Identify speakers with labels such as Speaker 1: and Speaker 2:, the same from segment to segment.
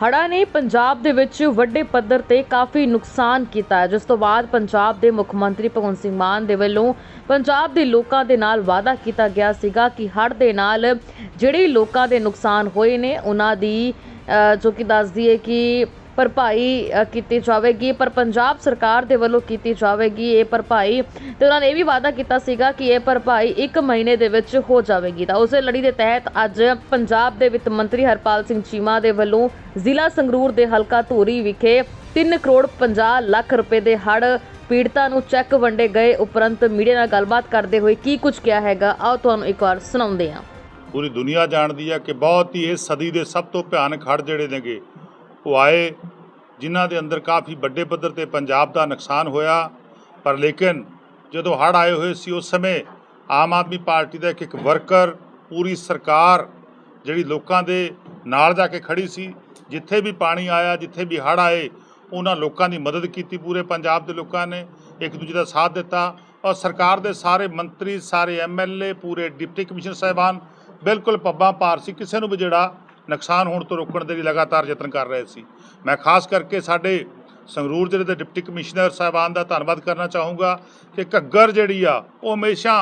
Speaker 1: ਹੜ੍ਹਾਂ ਨੇ ਪੰਜਾਬ ਦੇ ਵਿੱਚ ਵੱਡੇ ਪੱਧਰ ਤੇ ਕਾਫੀ ਨੁਕਸਾਨ ਕੀਤਾ ਜਿਸ ਤੋਂ ਬਾਅਦ ਪੰਜਾਬ ਦੇ ਮੁੱਖ ਮੰਤਰੀ ਭਗਵੰਤ ਸਿੰਘ ਮਾਨ ਦੇ ਵੱਲੋਂ ਪੰਜਾਬ ਦੇ ਲੋਕਾਂ ਦੇ ਨਾਲ ਵਾਅਦਾ ਕੀਤਾ ਗਿਆ ਸੀਗਾ ਕਿ ਹੜ੍ਹ ਦੇ ਨਾਲ ਜਿਹੜੇ ਲੋਕਾਂ ਦੇ ਨੁਕਸਾਨ ਹੋਏ ਨੇ, ਉਹਨਾਂ ਦੀ ਜੋ ਕਿ ਦੱਸਦੀ ਹੈ ਕਿ ਭਰਪਾਈ ਕੀਤੀ ਜਾਵੇਗੀ। ਪਰ ਪੰਜਾਬ ਸਰਕਾਰ ਦੇ ਵੱਲੋਂ ਕੀਤੀ ਜਾਵੇਗੀ ਇਹ ਭਰਪਾਈ ਤੇ ਉਹਨਾਂ ਨੇ ਇਹ ਵੀ ਵਾਅਦਾ ਕੀਤਾ ਸੀਗਾ ਕਿ ਇਹ ਭਰਪਾਈ 1 ਮਹੀਨੇ ਦੇ ਵਿੱਚ ਹੋ ਜਾਵੇਗੀ। ਤਾਂ ਉਸੇ ਲੜੀ ਦੇ ਤਹਿਤ ਅੱਜ ਪੰਜਾਬ ਦੇ ਵਿੱਤ ਮੰਤਰੀ ਹਰਪਾਲ ਸਿੰਘ ਚੀਮਾ ਦੇ ਵੱਲੋਂ ਜ਼ਿਲ੍ਹਾ ਸੰਗਰੂਰ ਦੇ ਹਲਕਾ ਧੂਰੀ ਵਿਖੇ 3 ਕਰੋੜ 50 ਲੱਖ ਰੁਪਏ ਦੇ ਹੜ ਪੀੜਤਾਂ ਨੂੰ ਚੈੱਕ ਵੰਡੇ ਗਏ ਉਪਰੰਤ ਮੀਡੀਆ ਨਾਲ ਗੱਲਬਾਤ ਕਰਦੇ ਹੋਏ ਕੀ ਕੁਝ ਕਿਹਾ ਹੈਗਾ? ਆਓ ਤੁਹਾਨੂੰ ਇੱਕ ਵਾਰ ਸੁਣਾਉਂਦੇ ਹਾਂ।
Speaker 2: ਪੂਰੀ ਦੁਨੀਆ ਜਾਣਦੀ ਹੈ ਕਿ ਬਹੁਤ ਹੀ ਇਸ ਸਦੀ ਦੇ ਸਭ ਤੋਂ ਭਿਆਨਕ ਹੜ੍ਹ ਜਿਹੜੇ ਨੇਗੇ। ਉਹ ਆਏ, ਜਿਨ੍ਹਾਂ ਦੇ ਅੰਦਰ ਕਾਫੀ ਵੱਡੇ ਪੱਧਰ ਤੇ ਪੰਜਾਬ ਦਾ ਨੁਕਸਾਨ ਹੋਇਆ। ਪਰ ਲੇਕਿਨ ਜਦੋਂ ਹੜ੍ਹ ਆਏ ਹੋਏ ਸੀ, ਉਸ ਸਮੇਂ ਆਮ ਆਦਮੀ ਪਾਰਟੀ ਦਾ ਇੱਕ ਇੱਕ ਵਰਕਰ, ਪੂਰੀ ਸਰਕਾਰ ਜਿਹੜੀ ਲੋਕਾਂ ਦੇ ਨਾਲ ਜਾ ਕੇ ਖੜੀ ਸੀ, ਜਿੱਥੇ ਵੀ ਪਾਣੀ ਆਇਆ, ਜਿੱਥੇ ਵੀ ਹੜ੍ਹ ਆਏ, ਉਹਨਾਂ ਲੋਕਾਂ ਦੀ ਮਦਦ ਕੀਤੀ ਪੂਰੇ ਪੰਜਾਬ ਦੇ ਲੋਕਾਂ ਨੇ ਇੱਕ ਦੂਜੇ ਦਾ ਸਾਥ ਦਿੱਤਾ ਔਰ ਸਰਕਾਰ ਦੇ ਸਾਰੇ ਮੰਤਰੀ, ਸਾਰੇ ਐਮਐਲਏ ਪੂਰੇ ਡਿਪਟੀ ਕਮਿਸ਼ਨਰ ਸਾਹਿਬਾਨ ਬਿਲਕੁਲ ਪੱਬਾਂ ਭਾਰ ਸੀ। ਕਿਸੇ ਨੂੰ ਵੀ ਜਿਹੜਾ ਨੁਕਸਾਨ ਹੋਣ ਤੋਂ ਰੋਕਣ ਦੇ ਲਈ ਲਗਾਤਾਰ ਯਤਨ ਕਰ ਰਹੇ ਸੀ। ਮੈਂ ਖਾਸ ਕਰਕੇ ਸਾਡੇ ਸੰਗਰੂਰ ਜ਼ਿਲ੍ਹੇ ਦੇ ਡਿਪਟੀ ਕਮਿਸ਼ਨਰ ਸਾਹਿਬਾਨ ਦਾ ਧੰਨਵਾਦ ਕਰਨਾ ਚਾਹੂੰਗਾ ਕਿ ਘੱਗਰ ਜਿਹੜੀ ਆ, ਉਹ ਹਮੇਸ਼ਾ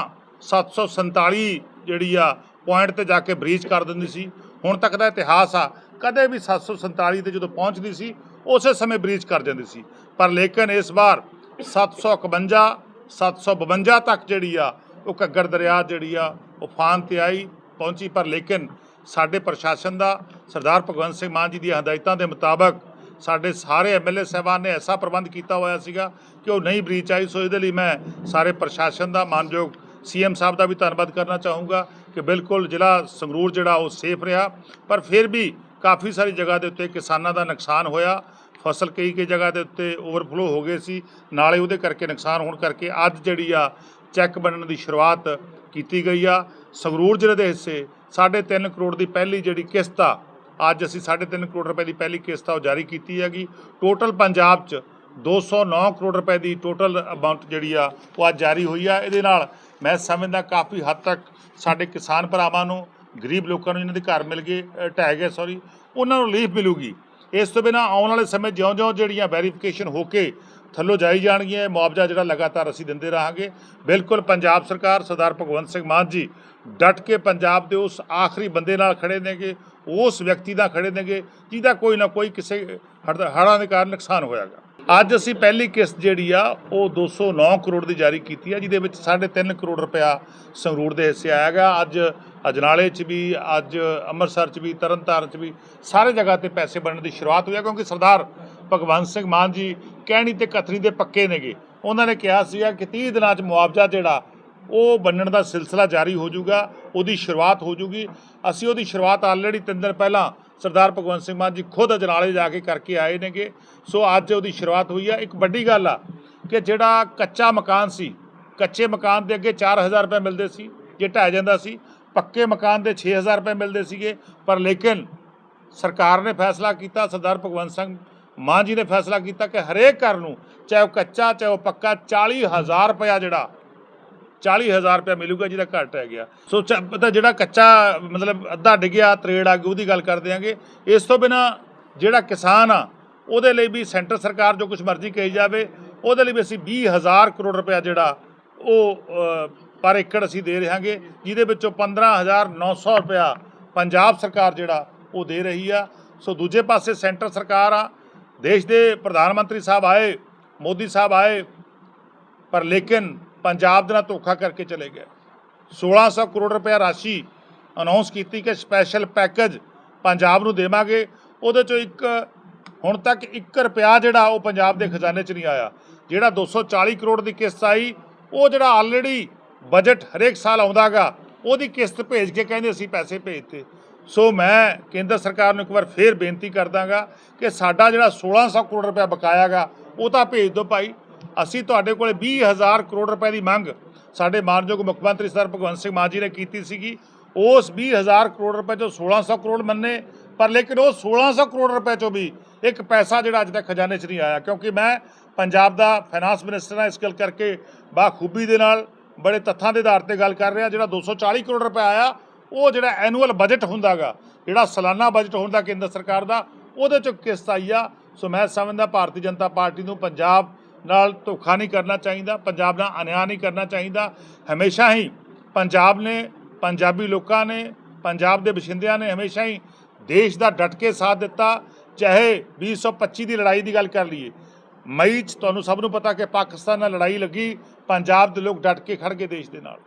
Speaker 2: 747 ਜਿਹੜੀ ਆ ਪੁਆਇੰਟ ਤੇ ਜਾ ਕੇ ਬ੍ਰੀਚ ਕਰ ਦਿੰਦੀ ਸੀ। ਹੁਣ ਤੱਕ ਦਾ ਇਤਿਹਾਸ ਆ, ਕਦੇ ਵੀ 747 ਤੇ ਜਦੋਂ ਪਹੁੰਚਦੀ ਸੀ, ਉਸੇ ਸਮੇਂ ਬ੍ਰੀਚ ਕਰ ਜਾਂਦੀ ਸੀ। ਪਰ ਲੇਕਿਨ ਇਸ ਵਾਰ 751 752 ਤੱਕ ਜਿਹੜੀ ਆ, ਉਹ ਘੱਗਰ ਦਰਿਆ ਜਿਹੜੀ ਆ ਉਫਾਨ ਤੇ ਆਈ, ਪਹੁੰਚੀ। ਪਰ ਲੇਕਿਨ ਸਾਡੇ ਪ੍ਰਸ਼ਾਸਨ ਦਾ, ਸਰਦਾਰ ਭਗਵੰਤ ਸਿੰਘ ਮਾਨ ਜੀ ਦੀਆਂ ਹਦਾਇਤਾਂ ਦੇ ਮੁਤਾਬਕ ਸਾਡੇ ਸਾਰੇ ਐਮਐਲਏ ਸਾਹਿਬਾਨ ਨੇ ਐਸਾ ਪ੍ਰਬੰਧ ਕੀਤਾ ਹੋਇਆ ਸੀਗਾ ਕਿ ਉਹ ਨਹੀਂ ਬ੍ਰੀਚ ਆਈ ਸੋ ਇਹਦੇ ਲਈ ਮੈਂ ਸਾਰੇ ਪ੍ਰਸ਼ਾਸਨ ਦਾ ਮਾਨਯੋਗ ਸੀਐਮ ਸਾਹਿਬ ਦਾ ਵੀ ਧੰਨਵਾਦ ਕਰਨਾ ਚਾਹੂੰਗਾ ਕਿ ਬਿਲਕੁਲ ਜ਼ਿਲ੍ਹਾ ਸੰਗਰੂਰ ਜਿਹੜਾ ਉਹ ਸੇਫ ਰਿਹਾ। ਪਰ ਫਿਰ ਵੀ ਕਾਫੀ ਸਾਰੀ ਜਗ੍ਹਾ ਦੇ ਉੱਤੇ ਕਿਸਾਨਾਂ ਦਾ ਨੁਕਸਾਨ ਹੋਇਆ। ਫਸਲ ਕਈ ਕਈ ਜਗ੍ਹਾ ਦੇ ਉੱਤੇ ਓਵਰਫਲੋ ਹੋ ਗਏ ਸੀ। ਨਾਲੇ ਉਹਦੇ ਕਰਕੇ ਨੁਕਸਾਨ ਹੋਣ ਕਰਕੇ ਅੱਜ ਜਿਹੜੀ ਆ ਚੈੱਕ ਬਣਨ ਦੀ ਸ਼ੁਰੂਆਤ ਕੀਤੀ ਗਈ ਆ। ਸੰਗਰੂਰ ਜ਼ਿਲ੍ਹੇ ਦੇ ਹਿੱਸੇ 3.5 ਕਰੋੜ ਦੀ ਪਹਿਲੀ ਜਿਹੜੀ ਕਿਸ਼ਤ ਆ, ਅੱਜ ਅਸੀਂ 3.5 ਕਰੋੜ ਰੁਪਏ ਦੀ ਪਹਿਲੀ ਕਿਸ਼ਤ ਆ, ਉਹ ਜਾਰੀ ਕੀਤੀ ਹੈਗੀ। ਟੋਟਲ ਪੰਜਾਬ 'ਚ 209 ਕਰੋੜ ਰੁਪਏ ਦੀ ਟੋਟਲ ਅਮਾਉਂਟ ਜਿਹੜੀ ਆ, ਉਹ ਅੱਜ ਜਾਰੀ ਹੋਈ ਆ। ਇਹਦੇ ਨਾਲ ਮੈਂ ਸਮਝਦਾ ਕਾਫੀ ਹੱਦ ਤੱਕ ਸਾਡੇ ਕਿਸਾਨ ਭਰਾਵਾਂ ਨੂੰ, ਗਰੀਬ ਲੋਕਾਂ ਨੂੰ ਜਿਹਨਾਂ ਦੇ ਘਰ ਮਿਲ ਗਏ ਢਹਿ ਗਏ ਸੌਰੀ ਉਹਨਾਂ ਨੂੰ ਰਿਲੀਫ ਮਿਲੂਗੀ। ਇਸ ਤੋਂ ਬਿਨਾਂ ਆਉਣ ਵਾਲੇ ਸਮੇਂ ਜਿਉਂ-ਜਿਉਂ ਜਿਹੜੀਆਂ ਵੈਰੀਫਿਕੇਸ਼ਨ ਹੋ ਕੇ ਥੱਲੋਂ ਜਾਈ ਜਾਣਗੀਆਂ ਇਹ ਮੁਆਵਜ਼ਾ ਜਿਹੜਾ ਲਗਾਤਾਰ ਅਸੀਂ ਦਿੰਦੇ ਰਹਾਂਗੇ। ਬਿਲਕੁਲ ਪੰਜਾਬ ਸਰਕਾਰ ਸਰਦਾਰ ਭਗਵੰਤ ਸਿੰਘ ਮਾਨ ਜੀ ਡਟ ਕੇ ਪੰਜਾਬ ਦੇ ਉਸ ਆਖਰੀ ਬੰਦੇ ਨਾਲ ਖੜੇ ਨੇਗੇ, ਉਸ ਵਿਅਕਤੀ ਨਾਲ ਖੜੇ ਨੇਗੇ, ਜਿਹਦਾ ਕੋਈ ਨਾ ਕੋਈ ਕਿਸੇ ਹੜ੍ਹ- ਹੜ੍ਹਾਂ ਦੇ ਕਾਰਨ ਨੁਕਸਾਨ ਹੋਇਆਗਾ। ਅੱਜ ਅਸੀਂ ਪਹਿਲੀ ਕਿਸ਼ਤ ਜਿਹੜੀ ਆ, ਉਹ 209 ਕਰੋੜ ਦੀ ਜਾਰੀ ਕੀਤੀ ਆ, ਜਿਹਦੇ ਵਿੱਚ 3.5 ਕਰੋੜ ਰੁਪਇਆ ਸੰਗਰੂਰ ਦੇ ਹਿੱਸੇ ਆਇਆਗਾ ਅੱਜ ਅਜਨਾਲੇ 'ਚ ਵੀ, ਅੱਜ ਅੰਮ੍ਰਿਤਸਰ 'ਚ ਵੀ, ਤਰਨਤਾਰਨ 'ਚ ਵੀ ਸਾਰੇ ਜਗ੍ਹਾ ਤੇ ਪੈਸੇ ਬਣਨ ਦੀ ਸ਼ੁਰੂਆਤ ਹੋਈ ਹੈ ਕਿਉਂਕਿ ਸਰਦਾਰ ਭਗਵੰਤ ਸਿੰਘ ਮਾਨ ਜੀ ਕਹਿਣੀ ਤੇ ਕਥਨੀ ਦੇ ਪੱਕੇ ਨੇਗੇ। ਉਹਨਾਂ ਨੇ ਕਿਹਾ ਸੀਗਾ ਕਿ 30 ਦਿਨਾਂ 'ਚ ਮੁਆਵਜ਼ਾ ਜਿਹੜਾ, ਉਹ ਬੰਨਣ ਦਾ ਸਿਲਸਿਲਾ ਜਾਰੀ ਹੋ ਜਾਊਗਾ, ਉਹਦੀ ਸ਼ੁਰੂਆਤ ਹੋ ਜਾਊਗੀ। ਅਸੀਂ ਉਹਦੀ ਸ਼ੁਰੂਆਤ ਆਲਰੇਡੀ ਤਿੰਨ ਦਿਨ ਪਹਿਲਾਂ ਸਰਦਾਰ ਭਗਵੰਤ ਸਿੰਘ ਮਾਨ ਜੀ ਖੁਦ ਅਜਨਾਲੇ ਜਾ ਕੇ ਕਰਕੇ ਆਏ ਨੇਗੇ। ਸੋ ਅੱਜ ਉਹਦੀ ਸ਼ੁਰੂਆਤ ਹੋਈ ਆ। ਇੱਕ ਵੱਡੀ ਗੱਲ ਆ ਕਿ ਜਿਹੜਾ ਕੱਚਾ ਮਕਾਨ ਸੀ, ਕੱਚੇ ਮਕਾਨ ਦੇ ਅੱਗੇ 4000 ਰੁਪਏ ਮਿਲਦੇ ਸੀ, ਜੇ ਢਹਿ ਜਾਂਦਾ ਸੀ, ਪੱਕੇ ਮਕਾਨ ਦੇ 6000 ਰੁਪਏ ਮਿਲਦੇ ਸੀਗੇ। ਪਰ ਲੇਕਿਨ ਸਰਕਾਰ ਨੇ ਫੈਸਲਾ ਕੀਤਾ, ਸਰਦਾਰ ਭਗਵੰਤ ਸਿੰਘ ਮਾਂ ਜੀ ਨੇ ਫੈਸਲਾ ਕੀਤਾ ਕਿ ਹਰੇਕ ਘਰ ਨੂੰ, ਚਾਹੇ ਉਹ ਕੱਚਾ, ਚਾਹੇ ਉਹ ਪੱਕਾ 40000 ਰੁਪਇਆ ਜਿਹੜਾ 40000 ਰੁਪਇਆ ਮਿਲੂਗਾ ਜਿਹਦਾ ਘੱਟ ਹੈ ਗਿਆ। ਸੋ ਚ- ਪਤਾ ਜਿਹੜਾ ਕੱਚਾ, ਮਤਲਬ ਅੱਧਾ ਡਿੱਗਿਆ ਤਰੇੜ ਆ ਗਈ, ਉਹਦੀ ਗੱਲ ਕਰ ਦਿਆਂਗੇ। ਇਸ ਤੋਂ ਬਿਨਾ ਜਿਹੜਾ ਕਿਸਾਨ ਆ, ਉਹਦੇ ਲਈ ਵੀ ਸੈਂਟਰ ਸਰਕਾਰ ਜੋ ਕੁਝ ਮਰਜ਼ੀ ਕਹੀ ਜਾਵੇ, ਉਹਦੇ ਲਈ ਵੀ ਅਸੀਂ 20000 ਕਰੋੜ ਰੁਪਇਆ ਜਿਹੜਾ ਉਹ ਪਰ ਏਕੜ ਅਸੀਂ ਦੇ ਰਹਾਂਗੇ, ਜਿਹਦੇ ਵਿੱਚੋਂ 15900 ਰੁਪਇਆ ਪੰਜਾਬ ਸਰਕਾਰ ਜਿਹੜਾ ਉਹ ਦੇ ਰਹੀ ਆ। ਸੋ ਦੂਜੇ ਪਾਸੇ ਸੈਂਟਰ ਸਰਕਾਰ ਆ ਦੇਸ਼ ਦੇ ਪ੍ਰਧਾਨ ਮੰਤਰੀ ਸਾਹਿਬ ਆਏ ਮੋਦੀ ਸਾਹਿਬ ਆਏ ਪਰ ਲੇਕਿਨ ਪੰਜਾਬ ਦੇ ਨਾਲ ਧੋਖਾ ਕਰਕੇ ਚਲੇ ਗਏ 1600 ਕਰੋੜ ਰੁਪਏ ਰਾਸ਼ੀ ਅਨਾਉਂਸ ਕੀਤੀ ਕਿ ਸਪੈਸ਼ਲ ਪੈਕੇਜ ਪੰਜਾਬ ਨੂੰ ਦੇਵਾਂਗੇ ਉਹਦੇ ਚੋਂ ਇੱਕ ਹੁਣ ਤੱਕ 1 ਰੁਪਿਆ ਜਿਹੜਾ ਉਹ ਪੰਜਾਬ ਦੇ ਖਜ਼ਾਨੇ 'ਚ ਨਹੀਂ ਆਇਆ ਜਿਹੜਾ 240 ਕਰੋੜ ਦੀ ਕਿਸ਼ਤ ਆਈ ਉਹ ਜਿਹੜਾ ਆਲਰੇਡੀ ਬਜਟ ਹਰੇਕ ਸਾਲ ਆਉਂਦਾਗਾ ਉਹਦੀ ਕਿਸ਼ਤ ਭੇਜ ਕੇ ਕਹਿੰਦੇ ਅਸੀਂ ਪੈਸੇ ਭੇਜਤੇ ਸੋ ਮੈਂ ਕੇਂਦਰ ਸਰਕਾਰ ਨੂੰ ਇੱਕ ਵਾਰ ਫੇਰ ਬੇਨਤੀ ਕਰਦਾਗਾ ਕਿ ਸਾਡਾ ਜਿਹੜਾ 1600 ਕਰੋੜ ਰੁਪਏ ਬਕਾਇਆਗਾ, ਉਹ ਤਾਂ ਭੇਜ ਦਿਓ ਭਾਈ। ਅਸੀਂ ਤੁਹਾਡੇ ਕੋਲੇ 20000 ਕਰੋੜ ਰੁਪਏ ਦੀ ਮੰਗ ਸਾਡੇ ਮਾਨਯੋਗ ਮੁੱਖ ਮੰਤਰੀ ਸਰ ਭਗਵੰਤ ਸਿੰਘ ਮਾਨ ਜੀ ਨੇ ਕੀਤੀ ਸੀਗੀ। ਉਸ 20000 ਕਰੋੜ ਰੁਪਏ ਚੋਂ 1600 ਕਰੋੜ ਮੰਨੇ, ਪਰ ਲੇਕਿਨ ਉਹ 1600 ਕਰੋੜ ਰੁਪਏ ਚੋਂ ਵੀ ਇੱਕ ਪੈਸਾ ਜਿਹੜਾ ਅੱਜ ਤੱਕ ਖਜ਼ਾਨੇ 'ਚ ਨਹੀਂ ਆਇਆ, ਕਿਉਂਕਿ ਮੈਂ ਪੰਜਾਬ ਦਾ ਫਾਈਨਾਂਸ ਮਿਨਿਸਟਰ ਹਾਂ, ਇਸ ਗੱਲ ਕਰਕੇ ਬਾਖੂਬੀ ਦੇ ਨਾਲ ਬੜੇ ਤੱਥਾਂ ਦੇ ਆਧਾਰ ਤੇ ਗੱਲ ਕਰ ਰਿਹਾ, ਜਿਹੜਾ 240 ਕਰੋੜ ਰੁਪਏ ਆਇਆ ਉਹ ਜਿਹੜਾ ਐਨੂਅਲ ਬਜਟ ਹੁੰਦਾਗਾ, ਜਿਹੜਾ ਸਾਲਾਨਾ ਬਜਟ ਹੁੰਦਾ ਕੇਂਦਰ ਸਰਕਾਰ ਦਾ, ਉਹਦੇ ਚੋਂ ਕਿਸ਼ਤ ਆਈ ਆ। ਸੋ ਮੈਂ ਸਮਝਦਾ ਭਾਰਤੀ ਜਨਤਾ ਪਾਰਟੀ ਨੂੰ ਪੰਜਾਬ ਨਾਲ ਧੋਖਾ ਨਹੀਂ ਕਰਨਾ ਚਾਹੀਦਾ, ਪੰਜਾਬ ਨਾਲ ਅਨਿਆਂ ਨਹੀਂ ਕਰਨਾ ਚਾਹੀਦਾ। ਹਮੇਸ਼ਾ ਹੀ ਪੰਜਾਬ ਨੇ, ਪੰਜਾਬੀ ਲੋਕਾਂ ਨੇ, ਪੰਜਾਬ ਦੇ ਵਸਿੰਦਿਆਂ ਨੇ ਹਮੇਸ਼ਾ ਹੀ ਦੇਸ਼ ਦਾ ਡਟ ਕੇ ਸਾਥ ਦਿੱਤਾ, ਚਾਹੇ 2025 ਦੀ ਲੜਾਈ ਦੀ ਗੱਲ ਕਰ ਲਈਏ। ਮਈ 'ਚ ਤੁਹਾਨੂੰ ਸਭ ਨੂੰ ਪਤਾ ਕਿ ਪਾਕਿਸਤਾਨ ਨਾਲ ਲੜਾਈ ਲੱਗੀ, ਪੰਜਾਬ ਦੇ ਲੋਕ ਡਟ ਕੇ ਖੜ ਗਏ ਦੇਸ਼ ਦੇ ਨਾਲ।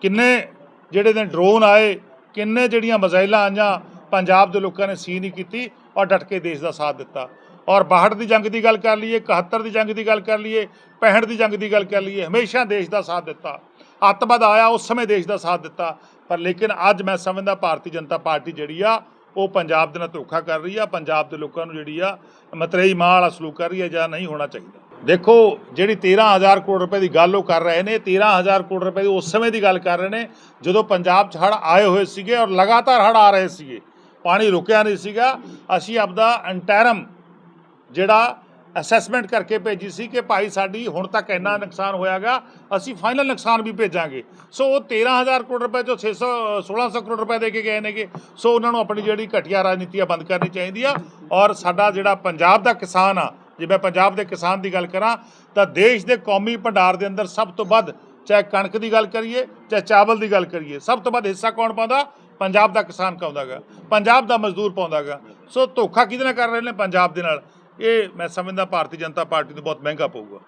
Speaker 2: ਕਿੰਨੇ ਜਿਹੜੇ ਨੇ ਡਰੋਨ ਆਏ, ਕਿੰਨੇ ਜਿਹੜੀਆਂ ਮਜ਼ਾਈਲਾਂ ਆਈਆਂ, ਪੰਜਾਬ ਦੇ ਲੋਕਾਂ ਨੇ ਸੀ ਨਹੀਂ ਕੀਤੀ ਔਰ ਡਟ ਕੇ ਦੇਸ਼ ਦਾ ਸਾਥ ਦਿੱਤਾ। ਔਰ 62 ਦੀ ਜੰਗ ਦੀ ਗੱਲ ਕਰ ਲਈਏ 71 ਦੀ ਜੰਗ ਦੀ ਗੱਲ ਕਰ ਲਈਏ 65 ਦੀ ਜੰਗ ਦੀ ਗੱਲ ਕਰ ਲਈਏ, ਹਮੇਸ਼ਾ ਦੇਸ਼ ਦਾ ਸਾਥ ਦਿੱਤਾ। ਅੱਤਵਾਦ ਆਇਆ, ਉਸ ਸਮੇਂ ਦੇਸ਼ ਦਾ ਸਾਥ ਦਿੱਤਾ। ਪਰ ਲੇਕਿਨ ਅੱਜ ਮੈਂ ਸਮਝਦਾ ਭਾਰਤੀ ਜਨਤਾ ਪਾਰਟੀ ਜਿਹੜੀ ਆ, ਉਹ ਪੰਜਾਬ ਦੇ ਨਾਲ ਧੋਖਾ ਕਰ ਰਹੀ ਆ, ਪੰਜਾਬ ਦੇ ਲੋਕਾਂ ਨੂੰ ਜਿਹੜੀ ਆ, ਮਤਰੇਈ ਮਾਂ ਵਾਲਾ ਸਲੂਕ ਕਰ ਰਹੀ ਹੈ ਜਾਂ ਨਹੀਂ ਹੋਣਾ ਚਾਹੀਦਾ। ਦੇਖੋ, ਜਿਹੜੀ 13000 ਕਰੋੜ ਰੁਪਏ ਦੀ ਗੱਲ ਉਹ ਕਰ ਰਹੇ ਨੇ 13000 ਕਰੋੜ ਰੁਪਏ ਦੀ ਉਸ ਸਮੇਂ ਦੀ ਗੱਲ ਕਰ ਰਹੇ ਨੇ, ਜਦੋਂ ਪੰਜਾਬ 'ਚ ਹੜ੍ਹ ਆਏ ਹੋਏ ਸੀਗੇ ਔਰ ਲਗਾਤਾਰ ਹੜ੍ਹ ਆ ਰਹੇ ਸੀਗੇ। ਪਾਣੀ ਰੁਕਿਆ ਨਹੀਂ ਸੀਗਾ। ਅਸੀਂ ਆਪਦਾ ਅੰਟੈਰਮ ਜਿਹੜਾ ਅਸੈਸਮੈਂਟ ਕਰਕੇ ਭੇਜੀ ਸੀ ਕਿ ਭਾਈ ਸਾਡੀ ਹੁਣ ਤੱਕ ਇੰਨਾ ਨੁਕਸਾਨ ਹੋਇਆਗਾ, ਅਸੀਂ ਫਾਈਨਲ ਨੁਕਸਾਨ ਵੀ ਭੇਜਾਂਗੇ। ਸੋ ਉਹ 13000 ਕਰੋੜ ਰੁਪਏ ਚੋਂ 600 1600 ਕਰੋੜ ਰੁਪਏ ਦੇ ਕੇ ਗਏ ਨੇਗੇ। ਸੋ ਉਹਨਾਂ ਨੂੰ ਆਪਣੀ ਜਿਹੜੀ ਘਟੀਆ ਰਾਜਨੀਤੀ ਆ ਬੰਦ ਕਰਨੀ ਚਾਹੀਦੀ ਆ ਔਰ ਸਾਡਾ ਜਿਹੜਾ ਪੰਜਾਬ ਦਾ ਕਿਸਾਨ ਆ ਜੇ ਮੈਂ ਪੰਜਾਬ ਦੇ ਕਿਸਾਨ ਦੀ ਗੱਲ ਕਰਾਂ, ਤਾਂ ਦੇਸ਼ ਦੇ ਕੌਮੀ ਭੰਡਾਰ ਦੇ ਅੰਦਰ ਸਭ ਤੋਂ ਵੱਧ ਚਾਹੇ ਕਣਕ ਦੀ ਗੱਲ ਕਰੀਏ, ਚਾਹੇ ਚਾਵਲ ਦੀ ਗੱਲ ਕਰੀਏ, ਸਭ ਤੋਂ ਵੱਧ ਹਿੱਸਾ ਕੌਣ ਪਾਉਂਦਾ? ਪੰਜਾਬ ਦਾ ਕਿਸਾਨ ਪਾਉਂਦਾਗਾ। ਪੰਜਾਬ ਦਾ ਮਜ਼ਦੂਰ ਪਾਉਂਦਾਗਾ। ਸੋ ਧੋਖਾ ਕਿਹਦੇ ਨਾਲ ਕਰ ਰਹੇ ਨੇ? ਪੰਜਾਬ ਦੇ ਨਾਲ। ਇਹ ਮੈਂ ਸਮਝਦਾ ਭਾਰਤੀ ਜਨਤਾ ਪਾਰਟੀ ਨੂੰ ਬਹੁਤ ਮਹਿੰਗਾ ਪਊਗਾ।